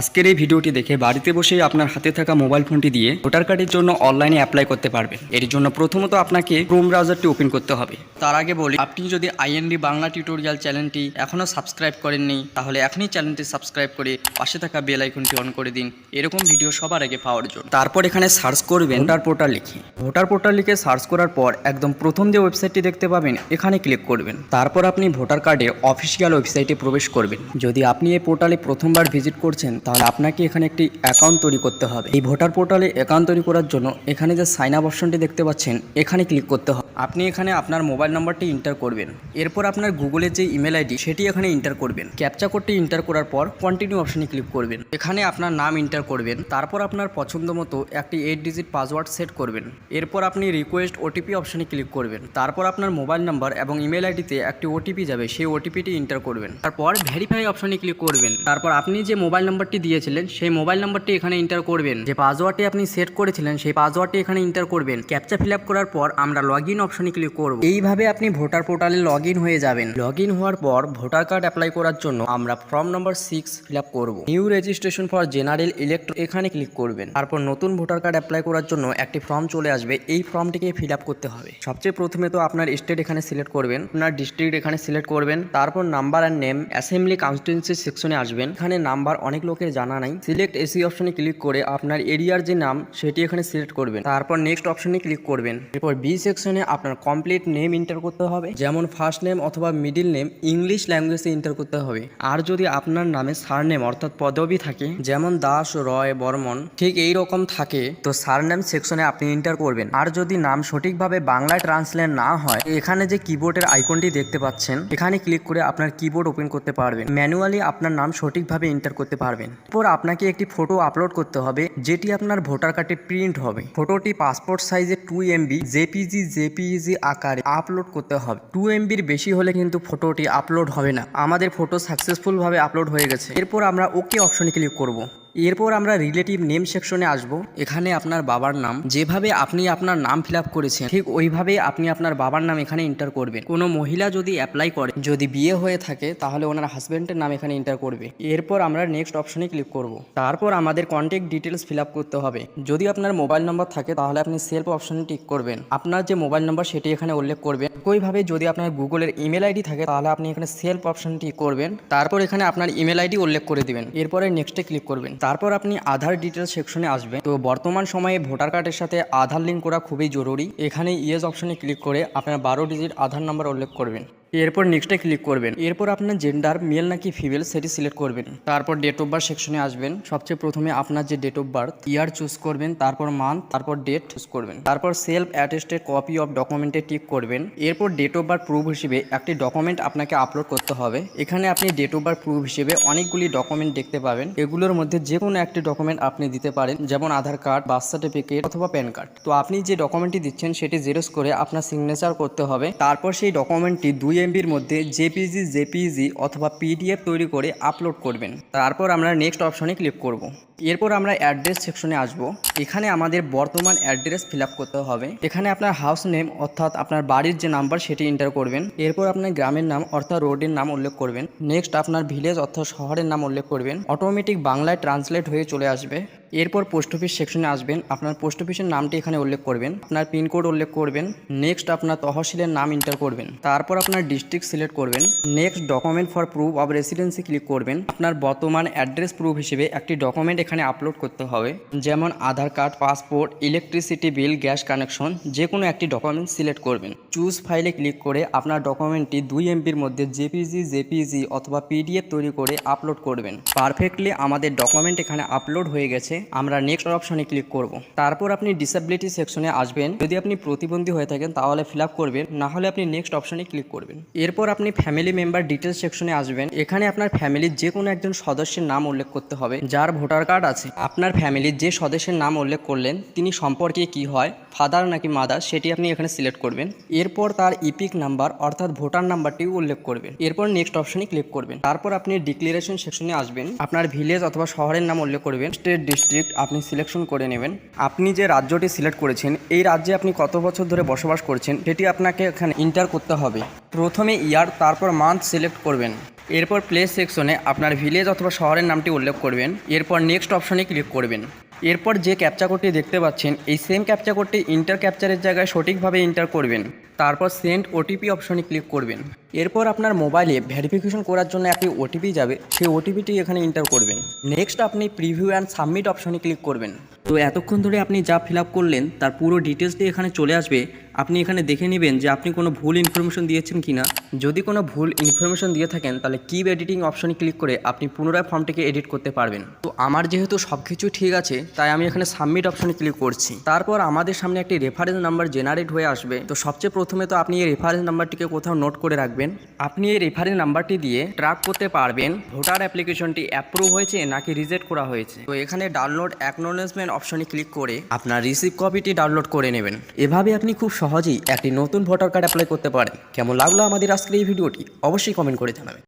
আজকের এই ভিডিওটি দেখে বাড়িতে বসেই আপনার হাতে থাকা মোবাইল ফোনটি দিয়ে ভোটার কার্ডের জন্য অনলাইনে অ্যাপ্লাই করতে পারবেন। এর জন্য প্রথমত আপনাকে ক্রোম ব্রাউজারটি ওপেন করতে হবে। তার আগে বলি, আপনি যদি আইএনডি বাংলা টিউটোরিয়াল চ্যানেলটি এখনও সাবস্ক্রাইব করেননি, তাহলে এখনই চ্যানেলটি সাবস্ক্রাইব করে পাশে থাকা বেল আইকনটি অন করে দিন। এরকম ভিডিও সবার আগে পাওয়ার জন্য। তারপর এখানে সার্চ করবেন ভোটার পোর্টাল লিখে। ভোটার পোর্টাল লিখে সার্চ করার পর একদম প্রথম যে ওয়েবসাইটটি দেখতে পাবেন, এখানে ক্লিক করবেন। তারপর আপনি ভোটার কার্ডের অফিসিয়াল ওয়েবসাইটে প্রবেশ করবেন। যদি আপনি এই পোর্টালে প্রথমবার ভিজিট করছেন তাহলে আপনাকে এখানে একটি অ্যাকাউন্ট তৈরি করতে হবে। এই ভোটার পোর্টালে অ্যাকাউন্ট তৈরি করার জন্য এখানে যে সাইন আপ অপশনটি দেখতে পাচ্ছেন, এখানে ক্লিক করতে হবে। আপনি এখানে আপনার মোবাইল নাম্বারটি ইন্টার করবেন। এরপর আপনার গুগলের যে ইমেল আইডি সেটি এখানে ইন্টার করবেন। ক্যাপচা কোডটি ইন্টার করার পর কন্টিনিউ অপশানে ক্লিক করবেন। এখানে আপনার নাম ইন্টার করবেন। তারপর আপনার পছন্দ মতো একটি এইট ডিজিট পাসওয়ার্ড সেট করবেন। এরপর আপনি রিকোয়েস্ট ওটিপি অপশানে ক্লিক করবেন। তারপর আপনার মোবাইল নাম্বার এবং ইমেল আইডিতে একটি ওটিপি যাবে, সেই ওটিপিটি ইন্টার করবেন। তারপর ভেরিফাই অপশনে ক্লিক করবেন। তারপর আপনি যে মোবাইল নাম্বারটি দিয়েছিলেন, সেই মোবাইল নাম্বারটি এখানে ইন্টার করবেন। যে পাসওয়ার্ডটি আপনি সেট করেছিলেন, সেই পাসওয়ার্ডটি এখানে ইন্টার করবেন। ক্যাপচা ফিল করার পর আমরা লগ ইন অপশনে ক্লিক করব। এইভাবে আপনি ভোটার পোর্টালে লগ হয়ে যাবেন। লগ হওয়ার পর ভোটার কার্ড অ্যাপ্লাই করার জন্য আমরা form number six fill up করব। New registration for general electors এখানে ক্লিক করবেন। তারপর নতুন ভোটার কার্ড অ্যাপ্লাই করার জন্য একটি ফর্ম চলে আসবে। এই ফর্মটিকে ফিল আপ করতে হবে। সবচেয়ে প্রথমে তো আপনার স্টেট এখানে সিলেক্ট করবেন। আপনার ডিস্ট্রিক্ট এখানে সিলেক্ট করবেন। তারপর number and name assembly constituency সেকশনে আসবেন। এখানে নাম্বার অনেক লোকের জানা নাই। সিলেক্ট এসি অপশনে ক্লিক করে আপনার এরিয়ার যে নাম, সেটি এখানে সিলেক্ট করবেন। তারপর নেক্সট অপশনে ক্লিক করবেন। এরপর বি সেকশনে আপনার কমপ্লিট নেম ইন্টার করতে হবে, যেমন ফার্স্ট নেম অথবা মিডিল নেম ইংলিশ ল্যাঙ্গুয়েজে ইন্টার করতে হবে। আর যদি আপনার নামে সারনেম অর্থাৎ পদবি থাকে, যেমন দাস রয় বর্মন, ঠিক এই রকম থাকে, তো সারনেম সেকশনে আপনি ইন্টার করবেন। আর যদি নাম সঠিকভাবে বাংলায় ট্রান্সলেট না হয়, এখানে যে কিবোর্ডের আইকনটি দেখতে পাচ্ছেন, এখানে ক্লিক করে আপনার কিবোর্ড ওপেন করতে পারবেন। ম্যানুয়ালি আপনার নাম সঠিকভাবে ইন্টার করতে পারবেন। এরপর আপনাকে একটি ফটো আপলোড করতে হবে, যেটি আপনার ভোটার কার্ডে প্রিন্ট হবে। ফটোটি পাসপোর্ট সাইজে টু এমবি জেপিজি জেপিজি আকারে আপলোড করতে হবে। টু এমবির বেশি হলে কিন্তু ফটোটি আপলোড হবে না। আমাদের ফটো সাকসেসফুলভাবে আপলোড হয়ে গেছে। এরপর আমরা ওকে অপশনে ক্লিক করব। এরপর আমরা রিলেটিভ নেম সেকশনে আসব। এখানে আপনার বাবার নাম। যেভাবে আপনি আপনার নাম ফিল আপ করেছেন, ঠিক ওইভাবে আপনি আপনার বাবার নাম এখানে এন্টার করবেন। কোনো মহিলা যদি অ্যাপ্লাই করে, যদি বিয়ে হয়ে থাকে, তাহলে ওনার হাজব্যান্ডের নাম এখানে এন্টার করবে। এরপর আমরা নেক্সট অপশনে ক্লিক করব। তারপর আমাদের কন্ট্যাক্ট ডিটেলস ফিল করতে হবে। যদি আপনার মোবাইল নাম্বার থাকে, তাহলে আপনি সেলফ অপশনে টিক করবেন। আপনার যে মোবাইল নাম্বার সেটি এখানে উল্লেখ করবেন একইভাবে যদি আপনার গুগলের ইমেল আইডি থাকে, তাহলে আপনি এখানে সেলফ অপশন টিক করবেন। তারপর এখানে আপনার ইমেল আইডি উল্লেখ করে দিবেন। এরপরে নেক্সটে ক্লিক করবেন। তারপর আপনি আধার ডিটেলস সেকশনে আসবেন। তো বর্তমান সময়ে ভোটার কার্ডের সাথে আধার লিঙ্ক করা খুবই জরুরি। এখানে ইয়েস অপশনে ক্লিক করে আপনার বারো ডিজিট আধার নাম্বার উল্লেখ করবেন। এরপর নেক্সটে ক্লিক করবেন। এরপর আপনার জেন্ডার মেল নাকি ফিমেল সেটি সিলেক্ট করবেন। তারপর ডেট অফ বার্থ সেকশনে আসবেন। সবচেয়ে প্রথমে আপনার যে date of birth year choose করবেন, তারপর মান্থ তারপর ডেট চুজ করবেন। তারপর সেলফ অ্যাটেস্টেড কপি অফ ডকুমেন্টে টিক করবেন। এরপর ডেট অফ বার্থ প্রুফ হিসেবে একটি ডকুমেন্ট আপনাকে আপলোড করতে হবে। এখানে আপনি ডেট অফ বার্থ প্রুফ হিসেবে অনেকগুলি ডকুমেন্ট দেখতে পাবেন। এগুলোর মধ্যে যে কোনো একটি ডকুমেন্ট আপনি দিতে পারেন, যেমন আধার কার্ড বার্থ সার্টিফিকেট অথবা প্যান কার্ড তো আপনি যে ডকুমেন্টটি দিচ্ছেন, সেটি জেরক্স করে আপনার সিগনেচার করতে হবে। তারপর সেই ডকুমেন্টটি দুই এমবির মধ্যে জেপিজি জেপিজি অথবা পিডিএফ তৈরি করে আপলোড করবেন। তারপর আমরা নেক্সট অপশনে ক্লিক করব। এরপর আমরা অ্যাড্রেস সেকশনে আসব। এখানে আমাদের বর্তমান অ্যাড্রেস ফিল করতে হবে। এখানে আপনার হাউস নেম অর্থাৎ আপনার বাড়ির যে নাম্বার সেটি এন্টার করবেন। এরপর আপনার গ্রামের নাম অর্থাৎ রোডের নাম উল্লেখ করবেন। নেক্সট আপনার ভিলেজ অর্থাৎ শহরের নাম উল্লেখ করবেন। অটোমেটিক বাংলায় ট্রান্সলেট হয়ে চলে আসবে। এরপর পোস্ট অফিস সেকশনে আসবেন। আপনার পোস্ট অফিসের নামটি এখানে উল্লেখ করবেন। আপনার পিনকোড উল্লেখ করবেন। নেক্সট আপনার তহসিলের নাম ইন্টার করবেন। তারপর আপনার ডিস্ট্রিক্ট সিলেক্ট করবেন। Next document for proof of residency click করবেন। আপনার বর্তমান অ্যাড্রেস প্রুফ হিসেবে একটি ডকুমেন্ট এখানে আপলোড করতে হবে। যেমন Aadhaar card, passport, electricity bill, gas connection যে কোনো একটি ডকুমেন্ট সিলেক্ট করবেন। চুজ ফাইলে ক্লিক করে আপনার ডকুমেন্টটি দুই এমবির মধ্যে জেপিজি জেপিজি অথবা পিডিএফ তৈরি করে আপলোড করবেন। পারফেক্টলি আমাদের ডকুমেন্ট এখানে আপলোড হয়ে গেছে। আমরা নেক্সট অপশনে ক্লিক করব। তারপর আপনি ডিসেবিলিটি সেকশনে আসবেন। যদি আপনি প্রতিবন্ধী হয়ে থাকেন, তাহলে ফিল আপ করবেন। না হলে আপনি নেক্সট অপশনে ক্লিক করবেন। এরপর আপনি ফ্যামিলি মেম্বার ডিটেলস সেকশনে আসবেন। এখানে আপনার ফ্যামিলির যে কোনো একজন সদস্যের নাম উল্লেখ করতে হবে, যার ভোটার কার্ড আছে। আপনার ফ্যামিলির যে সদস্যের নাম উল্লেখ করলেন, তিনি সম্পর্কে কি হয় ফাদার নাকি মাদার সেটি আপনি এখানে সিলেক্ট করবেন। এরপর তার ইপিক নাম্বার অর্থাৎ ভোটার নাম্বারটি উল্লেখ করবেন। এরপর নেক্সট অপশনে ক্লিক করবেন। তারপর আপনি ডিক্লারেশন সেকশনে আসবেন। আপনার ভিলেজ অথবা শহরের নাম উল্লেখ করবেন। স্টেট ডিস্ট্রিক্ট আপনি সিলেকশন করে নেবেন। আপনি যে রাজ্যটি সিলেক্ট করেছেন, এই রাজ্যে আপনি কত বছর ধরে বসবাস করছেন, সেটি আপনাকে এখানে ইন্টার করতে হবে। প্রথমে ইয়ার, তারপর মান্থ সিলেক্ট করবেন। এরপর প্লেস সেকশনে আপনার ভিলেজ অথবা শহরের নামটি উল্লেখ করবেন। এরপর নেক্সট অপশনে ক্লিক করবেন। এরপর যে ক্যাপচা কোডটি দেখতে পাচ্ছেন, এই সেম ক্যাপচা কোডটি ইন্টার ক্যাপচারের জায়গায় সঠিকভাবে ইন্টার করবেন। তারপর সেন্ড ওটিপি অপশনে ক্লিক করবেন। এরপর আপনার মোবাইলে ভেরিফিকেশন করার জন্য একটি ওটিপি যাবে, সেই ওটিপিটি এখানে ইন্টার করবেন। নেক্সট আপনি প্রিভিউ অ্যান্ড সাবমিট অপশনে ক্লিক করবেন। তো এতক্ষণ ধরে আপনি যা ফিল করলেন, তার পুরো ডিটেলসটি এখানে চলে আসবে। আপনি এখানে দেখে নেবেন যে আপনি কোনো ভুল ইনফরমেশন দিয়েছেন কি না যদি কোনো ভুল ইনফরমেশন দিয়ে থাকেন, তাহলে কিপ এডিটিং অপশনে ক্লিক করে আপনি পুনরায় ফর্মটিকে এডিট করতে পারবেন। তো আমার যেহেতু সব কিছু ঠিক আছে, তাই আমি এখানে সাবমিট অপশনে ক্লিক করছি। তারপর আমাদের সামনে একটি রেফারেন্স নাম্বার জেনারেট হয়ে আসবে। তো সবচেয়ে প্রথমে তো আপনি এই রেফারেন্স নাম্বারটিকে কোথাও নোট করে রাখবেন। আপনি এই রেফারেন্স নাম্বারটি দিয়ে ট্র্যাক করতে পারবেন, ভোটার অ্যাপ্লিকেশনটি অ্যাপ্রুভ হয়েছে নাকি রিজেক্ট করা হয়েছে। তো এখানে ডাউনলোড অ্যাকনোলেজমেন্ট অপশনে ক্লিক করে আপনার রিসিভ কপিটি ডাউনলোড করে নেবেন। এভাবে আপনি খুব সহজেই একটি নতুন ভোটার কার্ড অ্যাপ্লাই করতে পারেন। কেমন লাগল আমাদের আজকের এই ভিডিওটি? অবশ্যই কমেন্ট করে জানাবেন।